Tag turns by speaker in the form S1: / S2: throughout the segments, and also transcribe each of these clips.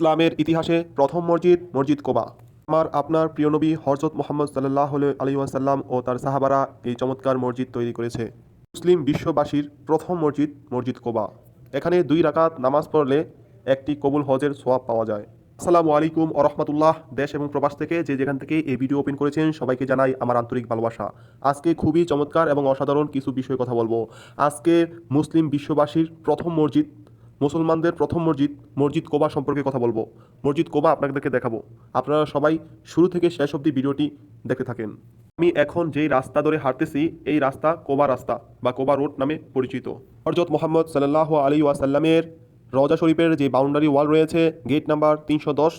S1: ইসলামের ইতিহাসে প্রথম মসজিদ মসজিদ কোবা। আমার আপনার প্রিয় নবী হরজত মোহাম্মদ সাল্লাহ আলী ওয়াসাল্লাম ও তার সাহাবারা এই চমৎকার মসজিদ তৈরি করেছে। মুসলিম বিশ্ববাসীর প্রথম মসজিদ মসজিদ কোবা। এখানে দুই রাকাত নামাজ পড়লে একটি কবুল হজের সোয়াব পাওয়া যায়। আসসালামু আলাইকুম আরহামতুল্লাহ দেশ এবং প্রবাস থেকে যে যেখান থেকে এই ভিডিও ওপেন করেছেন সবাইকে জানাই আমার আন্তরিক ভালোবাসা। আজকে খুবই চমৎকার এবং অসাধারণ কিছু বিষয়ে কথা বলব। আজকে মুসলিম বিশ্ববাসীর প্রথম মসজিদ মুসলমানদের প্রথম মসজিদ মসজিদ কোবা সম্পর্কে কথা বলব। মসজিদ কোবা আপনাদেরকে দেখাবো। আপনারা সবাই শুরু থেকে শেষ অবধি ভিডিওটি দেখতে থাকেন। আমি এখন যেই রাস্তা ধরে হাঁটতেছি, এই রাস্তা কোবা রাস্তা বা কোবা রোড নামে পরিচিত। হরজত মোহাম্মদ সাল্লাহ আলী ওয়াসাল্লামের রজা শরীফের যে বাউন্ডারি ওয়াল রয়েছে, গেট নাম্বার তিনশো দশ,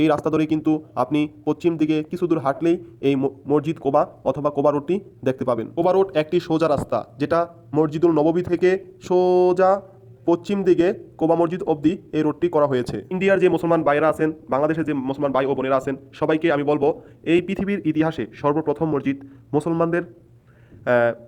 S1: এই রাস্তা ধরে কিন্তু আপনি পশ্চিম দিকে কিছু দূর হাঁটলেই এই মসজিদ কোবা অথবা কোবা রোডটি দেখতে পাবেন। কোবা রোড একটি সোজা রাস্তা, যেটা মসজিদুল নববী থেকে সোজা পশ্চিম দিকে কোবা মসজিদ অবধি এই রোডটি করা হয়েছে। ইন্ডিয়ার যে মুসলমান ভাইরা আছেন, বাংলাদেশের যে মুসলমান ভাই ও বোনেরা আছেন, সবাইকে আমি বলব, এই পৃথিবীর ইতিহাসে সর্বপ্রথম মসজিদ মুসলমানদের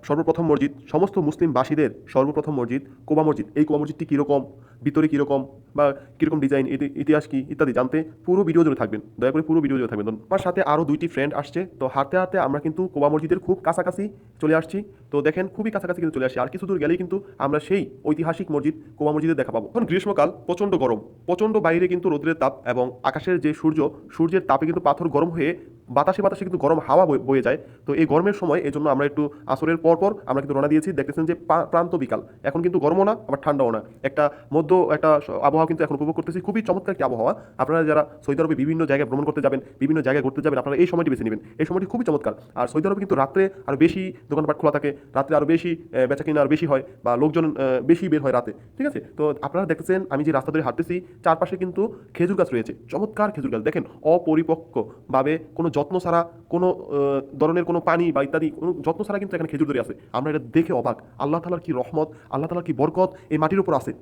S1: সর্বপ্রথম মসজিদ, সমস্ত মুসলিমবাসীদের সর্বপ্রথম মসজিদ, কোবা মসজিদ। এই কোবা মসজিদটি কীরকম, ভিতরে কীরকম, বা কীরকম ডিজাইন, ইতি- ইতিহাস কী, ইত্যাদি জানতে পুরো ভিডিও জুড়ে থাকবেন। দয়া করে পুরো ভিডিও জুড়ে থাকবেন। আমার সাথে আরও দুইটি ফ্রেন্ড আসছে। তো হাঁটতে হাঁটতে আমরা কিন্তু কোবা মসজিদের খুব কাছাকাছি চলে আসছি। তো দেখেন খুবই কাছাকাছি কিন্তু চলে আসছি। আর কিছু দূর গেলেই কিন্তু আমরা সেই ঐতিহাসিক মসজিদ, কোবা মসজিদে দেখা পাবো। এখন গ্রীষ্মকাল, প্রচণ্ড গরম। প্রচণ্ড বাইরে কিন্তু রোদ্রের তাপ এবং আকাশের যে সূর্য, সূর্যের তাপে কিন্তু পাথর গরম হয়ে বাতাসে বাতাসে কিন্তু গরম হাওয়া বয়ে- যায়। তো এই গরমের সময় এই জন্য আমরা একটু আসরের পর পর আমরা কিন্তু রওনা দিয়েছি। দেখতেছেন যে প্রান্ত বিকাল। এখন কিন্তু গরমও না, আবার ঠান্ডাও না। একটা মধ্য, একটা আবহাওয়া কিন্তু এখন উপভোগ করতেছি। খুবই চমৎকার একটি আবহাওয়া। আপনারা যারা সৌদি আরবে বিভিন্ন জায়গায় ভ্রমণ করতে যাবেন, বিভিন্ন জায়গায় ঘুরতে যাবেন, আপনারা এই সময়টি বেছে নেবেন। এই সময়টি খুবই চমৎকার। আর সৌদি আরবে কিন্তু রাত্রে আরও বেশি দোকানপাট খোলা থাকে, রাত্রে আরও বেশি বেচা কিনা আরও বেশি হয় বা লোকজন বেশি বের হয় রাতে। ঠিক আছে? তো আপনারা দেখতেছেন, আমি যে রাস্তা ধরে হাঁটতেছি, চারপাশে কিন্তু খেজুর গাছ রয়েছে। চমৎকার খেজুর গাছ। দেখেন, অপরিপক্কভাবে কোনো যত্ন ছাড়া কোনো ধরনের কোনো পানি বা ইত্যাদি, কোনো যত্ন ছাড়া কিন্তু এখানে খেজুর ধরে আছে। আমরা এটা দেখে অবাক। আল্লাহ তালার কি রহমত, আল্লাহ তালার কি বরকত এই মাটির উপর আছে।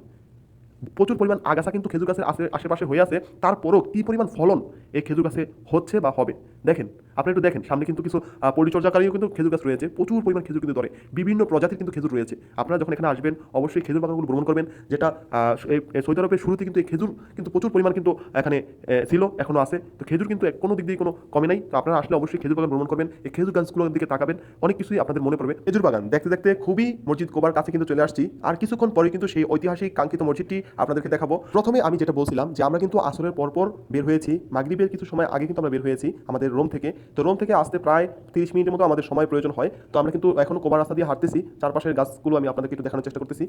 S1: প্রচুর পরিমাণ আগাছা কিন্তু খেজুর গাছের আশে, আশেপাশে হয়ে আছে। তারপরও কী পরিমাণ ফলন এই খেজুর গাছে হচ্ছে বা হবে? দেখেন আপনি একটু দেখেন, সামনে কিন্তু কিছু পরিচর্যাকারীও কিন্তু খেজুর গাছ রয়েছে, প্রচুর পরিমাণ খেজুর কিন্তু ধরে, বিভিন্ন প্রজাতির কিন্তু খেজুর রয়েছে। আপনারা যখন এখানে আসবেন, অবশ্যই খেজুর বাগানগুলো ভ্রমণ করবেন, যেটা সৌদি শুরুতে কিন্তু এই খেজুর কিন্তু প্রচুর পরিমাণ কিন্তু এখানে ছিল এখনও আছে। তো খেজুর কিন্তু কোনো দিক দিয়ে কোনো কমে নাই। তো আপনারা আসলে অবশ্যই খেজুর বাগান ভ্রমণ করবেন, এই খেজুর গাছগুলোর দিকে তাকাবেন, অনেক কিছুই আপনাদের মনে পড়বে। খেজুর বাগান, দেখতে দেখতে খুবই মসজিদ কোবার কাছে কিন্তু চলে আসছি। আর কিছুক্ষণ পরে কিন্তু সেই ঐতিহাসিক কাঙ্ক্ষিত মসজিদটি আপনাদেরকে দেখাবো। প্রথমে আমি যেটা বলছিলাম যে, আমরা কিন্তু আসরের পরপর বের হয়েছি। মাগরিবের কিছু সময় আগে কিন্তু আমরা বের হয়েছি আমাদের রোম থেকে। তো রোম থেকে আসতে প্রায় তিরিশ মিনিটের মতো আমাদের সময় প্রয়োজন হয়। তো আমরা কিন্তু এখনও কোবার রাস্তা দিয়ে হাঁটতেছি। চারপাশের গাছগুলো আমি আপনাদেরকে একটু দেখানোর চেষ্টা করতেছি।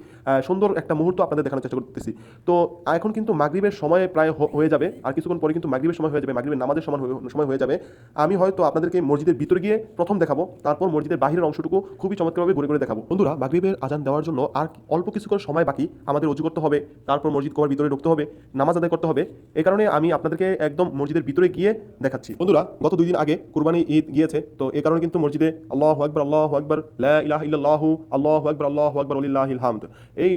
S1: সুন্দর একটা মুহূর্ত আপনাদের দেখানোর চেষ্টা করতেছি। তো এখন কিন্তু মাগরিবের সময় প্রায় হয়ে যাবে। আর কিছুক্ষণ পরে কিন্তু মাগরিবের সময় হয়ে যাবে। মাগরিবের নামাজের সময় সময় হয়ে যাবে। আমি হয়তো আপনাদেরকে মসজিদের ভিতরে গিয়ে প্রথম দেখাবো। তারপর মসজিদের বাহিরের অংশটুকু খুবই চমৎকারভাবে ঘুরে ঘুরে দেখাবো। বন্ধুরা, মাগরিবের আজান দেওয়ার জন্য আর অল্প কিছুক্ষণ সময় বাকি আমাদের উজু করতে হবে। তারপর মসজিদ কোবার ভিতরে ঢুকতে হবে, নামাজ আদায় করতে হবে। এই কারণে আমি আপনাদেরকে একদম মসজিদের ভিতরে গিয়ে দেখাচ্ছি। বন্ধুরা, গত দুই দিন আগে কুরবানি ঈদ গিয়েছে, তো এ কারণে কিন্তু মসজিদে আল্লাহ আকবর আল্লাহ আকবর, লা ইহ আল্লাহ আকবর আল্লাহ আকবর আলিল্লাহিল হামদ। এই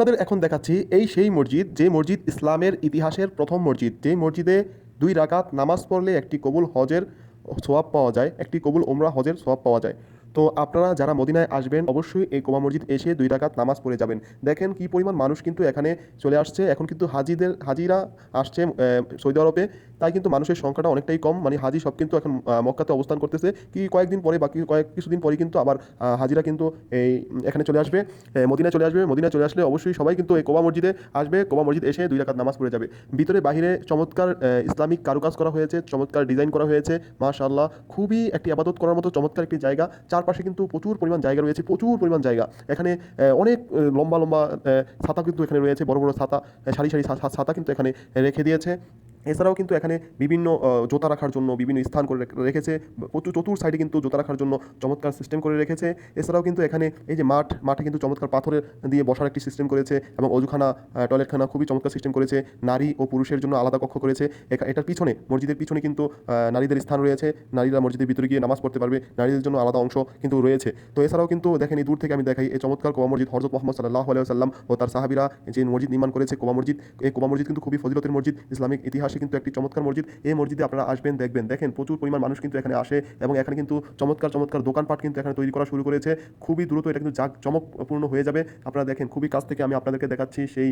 S1: আপনাদের এখন দেখাচ্ছি এই সেই মসজিদ, যে মসজিদ ইসলামের ইতিহাসের প্রথম মসজিদ। যে মসজিদে দুই রাকাত নামাজ পড়লে একটি কবুল হজের সোয়াব পাওয়া যায়, একটি কবুল ওমরা হজের সোয়াব পাওয়া যায়। তো আপনারা যারা মদিনায় আসবেন, অবশ্যই এই কোমা মসজিদ এসে দুই রাকাত নামাজ পড়ে যাবেন। দেখেন কি পরিমাণ মানুষ কিন্তু এখানে চলে আসছে। এখন কিন্তু হাজিদের, হাজিরা আসছে সৌদি আরবে। তাই কিন্তু মানুষের সংখ্যাটা অনেকটাই কম। মানে হাজি সব কিন্তু এখন মক্কাতে অবস্থান করতেছে। কি কয়েকদিন পরে বাকি কয়েক কিছুদিন পরে কিন্তু আবার হাজিরা কিন্তু এই এখানে চলে আসবে এ, মদিনায় চলে আসবে। মদিনায় চলে আসলে অবশ্যই সবাই কিন্তু এই কোবা মসজিদে আসবে। কোবা মসজিদ এসে দুই রাকাত নামাজ পড়ে যাবে। ভিতরে বাহিরে চমৎকার ইসলামিক কারুকাজ করা হয়েছে চমৎকার ডিজাইন করা হয়েছে মাশাআল্লাহ। খুবই একটি আবাদত করার মতো চমৎকার একটি জায়গা। চারপাশে কিন্তু প্রচুর পরিমাণ জায়গা রয়েছে প্রচুর পরিমাণ জায়গা। এখানে অনেক লম্বা লম্বা ছাতা কিন্তু এখানে রয়েছে বড় বড় ছাতা সারি সারি ছাতা কিন্তু এখানে রেখে দিয়েছে। এছাড়াও কিন্তু এখানে বিভিন্ন জোতা রাখার জন্য বিভিন্ন স্থান করে রেখেছে। প্রচুর চতুর সাইডে কিন্তু জোতা রাখার জন্য চমৎকার সিস্টেম করে রেখেছে। এছাড়াও কিন্তু এখানে এই যে মাঠ, মাঠে কিন্তু চমৎকার পাথরের দিয়ে বসার একটি সিস্টেম করেছে এবং অজুখানা টয়লেটখানা খুবই চমৎকার সিস্টেম করেছে। নারী ও পুরুষের জন্য আলাদা কক্ষ করেছে। এটার পিছনে, মসজিদের পিছনে কিন্তু নারীদের স্থান রয়েছে। নারীরা মসজিদের ভিতরে গিয়ে নামাজ পড়তে পারবে। নারীদের জন্য আলাদা অংশ কিন্তু রয়েছে। তো এছাড়াও কিন্তু দেখেন এই দূর থেকে আমি দেখাই, এই চমৎকার কোবা মসজিদ হরজত মোহাম্মদ সাল্লাহ সাল্লাম ও তার সাহাবিরা যে মসজিদ নির্মাণ করেছে, কোবা মসজিদ, এই কোবা মসজিদ কিন্তু খুবই ফজিলতের মসজিদ। ইসলামিক ইতিহাসে কিন্তু একটি চমৎকার মসজিদ। এই মসজিদে আপনারা আসবেন, দেখবেন। দেখেন, প্রচুর পরিমাণ মানুষ কিন্তু এখানে আসে এবং এখানে কিন্তু চমৎকার চমৎকার দোকানপাট কিন্তু এখানে তৈরি করা শুরু করেছে। খুবই দ্রুত এটা কিন্তু জাক চমকপূর্ণ হয়ে যাবে। আপনারা দেখেন, খুবই কাছ থেকে আমি আপনাদেরকে দেখাচ্ছি সেই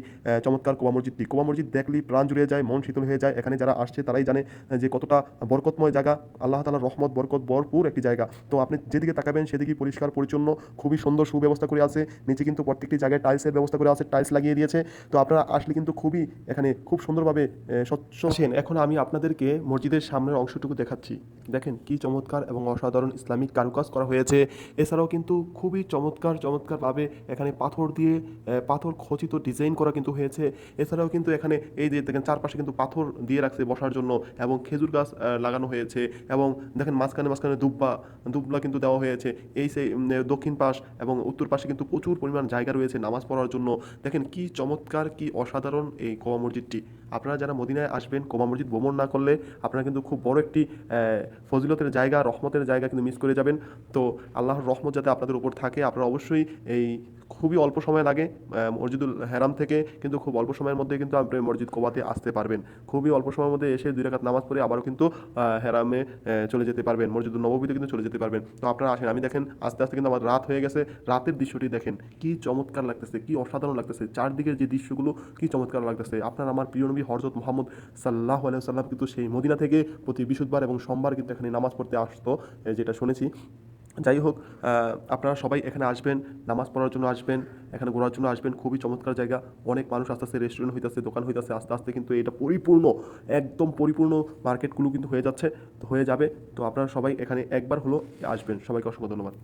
S1: চমৎকার কোবা মসজিদটি। কোবা মসজিদ দেখলেই প্রাণ জুড়ে যায়, মন শীতল হয়ে যায়। এখানে যারা আসছে তারাই জানে যে কতটা বরকতময় জায়গা। আল্লাহ তালার রহমত, বরকত, ভরপুর একটি জায়গা। তো আপনি যেদিকে তাকাবেন সেদিকেই পরিষ্কার, পরিচ্ছন্ন, খুবই সুন্দর সুব্যবস্থা করে আছে। নিচে কিন্তু প্রত্যেকটি জায়গায় টাইলসের ব্যবস্থা করে আছে, টাইলস লাগিয়ে দিয়েছে। তো আপনারা আসলে কিন্তু খুবই এখানে খুব সুন্দরভাবে স্বচ্ছ আছেন এখন আমি আপনাদেরকে মসজিদের সামনের অংশটুকু দেখাচ্ছি। দেখেন কি চমৎকার এবং অসাধারণ ইসলামিক কারুকাজ করা হয়েছে। এছাড়াও কিন্তু খুবই চমৎকার, চমৎকারভাবে এখানে পাথর দিয়ে পাথর খচিত ডিজাইন করা কিন্তু হয়েছে। এছাড়াও কিন্তু এখানে এই যে দেখেন চারপাশে কিন্তু পাথর দিয়ে রাখছে বসার জন্য এবং খেজুর গাছ লাগানো হয়েছে এবং দেখেন মাঝখানে মাঝখানে দুব্বা দুবলা কিন্তু দেওয়া হয়েছে। এই সেই দক্ষিণ পাশ এবং উত্তর পাশে কিন্তু প্রচুর পরিমাণ জায়গা রয়েছে নামাজ পড়ার জন্য। দেখেন কি চমৎকার, কি অসাধারণ এই কোবা মসজিদটি। আপনারা যারা মদিনায় আসবেন কোবা মসজিদ ভ্রমণ না করলে আপনারা কিন্তু খুব বড় একটি ফজিলতের জায়গা, রহমতের জায়গা কিন্তু মিস করে যাবেন। তো আল্লাহর রহমত যাতে আপনাদের উপর থাকে, আপনারা অবশ্যই এই খুবই অল্প সময় লাগে মসজিদুল হেরাম থেকে কিন্তু খুব অল্প সময়ের মধ্যে কিন্তু আপনি মসজিদ কোবাতে আসতে পারবেন। খুবই অল্প সময়ের মধ্যে এসে দুই রাকাত নামাজ পড়ে আবারও কিন্তু হেরামে চলে যেতে পারবেন। মসজিদুল নববীতে কিন্তু চলে যেতে পারবেন। তো আপনারা আসেন, আমি দেখেন, আস্তে আস্তে কিন্তু আমার রাত হয়ে গেছে। রাতের দৃশ্যটি দেখেন, কি চমৎকার লাগতেছে, কি অসাধারণ লাগতেছে। চারদিকের যে দৃশ্যগুলো, কি চমৎকার লাগতেছে। আপনার আমার প্রিয় নবী হরজত মোহাম্মদ সাল্লাহ সাল্লাম কিন্তু সেই মদিনা থেকে প্রতি বৃহস্পতিবার এবং সোমবার কিন্তু এখানে নামাজ পড়তে আসতো যেটা শুনেছি। যাই হোক আপনারা সবাই এখানে আসবেন, নামাজ পড়ার জন্য আসবেন, এখানে ঘোরার জন্য আসবেন, খুবই চমৎকার জায়গা। অনেক মানুষ আস্তে আস্তে রেস্টুরেন্ট হইতেছে, দোকান হইতেছে, আস্তে আস্তে কিন্তু এটা পরিপূর্ণ, একদম পরিপূর্ণ মার্কেটগুলো কিন্তু হয়ে যাচ্ছে, তো হয়ে যাবে। তো আপনারা সবাই এখানে একবার হলো আসবেন। সবাইকে অসংখ্য ধন্যবাদ।